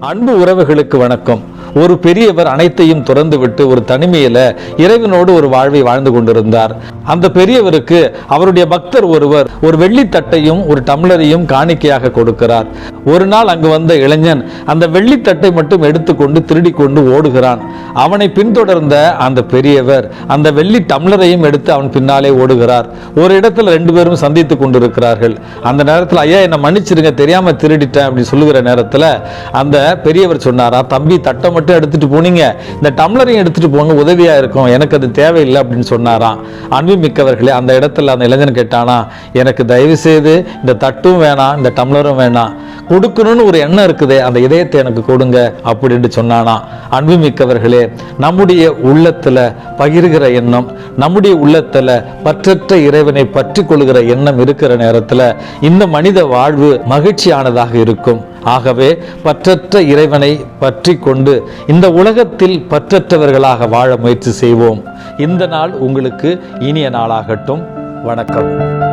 அன்பு உறவுகளுக்கு வணக்கம். ஒரு பெரியவர் அனைத்தையும் துறந்துவிட்டு ஒரு தனிமையில இறைவனோடு ஒரு வாழ்வை வாழ்ந்து கொண்டிருந்தார். அந்த பெரியவருக்கு அவருடைய பக்தர் ஒருவர் ஒரு வெள்ளித்தட்டையும் ஒரு டம்ளரையும் காணிக்கையாக கொடுக்கிறார். ஒரு நாள் அங்கு வந்த இளைஞன் அந்த வெள்ளித்தட்டை மட்டும் எடுத்துக்கொண்டு திருடி கொண்டு ஓடுகிறான். அவனை பின்தொடர்ந்த அந்த பெரியவர் அந்த வெள்ளி டம்ளரையும் எடுத்து அவன் பின்னாலே ஓடுகிறார். ஒரு இடத்துல ரெண்டு பேரும் சந்தித்து கொண்டிருக்கிறார்கள். அந்த நேரத்தில் ஐயா என்னை மன்னிச்சிருங்க தெரியாம திருடிட்டேன் அப்படின்னு சொல்லுகிற நேரத்துல அந்த பெரியவர் சொன்னாரா தம்பி தட்டம் மட்டும் எடுத்துட்டு போனீங்க. இந்த டம்ளரையும் எடுத்துட்டு போங்க உதவியா இருக்கும். எனக்கு அது தேவையில்லை அப்படின்னு சொன்னாராம். அன்பு மிக்கவர்களே அந்த இடத்துல அந்த இளைஞன் கேட்டானா எனக்கு தயவு செய்து இந்த தட்டும் வேணாம் இந்த டம்ளரும் வேணாம். கொடுக்கணும்னு ஒரு எண்ணம் இருக்குதே அந்த இதயத்தை எனக்கு கொடுங்க அப்படின்னு சொன்னானா. அன்புமிக்கவர்களே நம்முடைய உள்ளத்தில் பகிர்கிற எண்ணம் நம்முடைய உள்ளத்தில் பற்றற்ற இறைவனை பற்றி கொள்கிற எண்ணம் இருக்கிற நேரத்தில் இந்த மனித வாழ்வு மகிழ்ச்சியானதாக இருக்கும். ஆகவே பற்றற்ற இறைவனை பற்றி கொண்டு இந்த உலகத்தில் பற்றற்றவர்களாக வாழ முயற்சி செய்வோம். இந்த நாள் உங்களுக்கு இனிய நாளாகட்டும். வணக்கம்.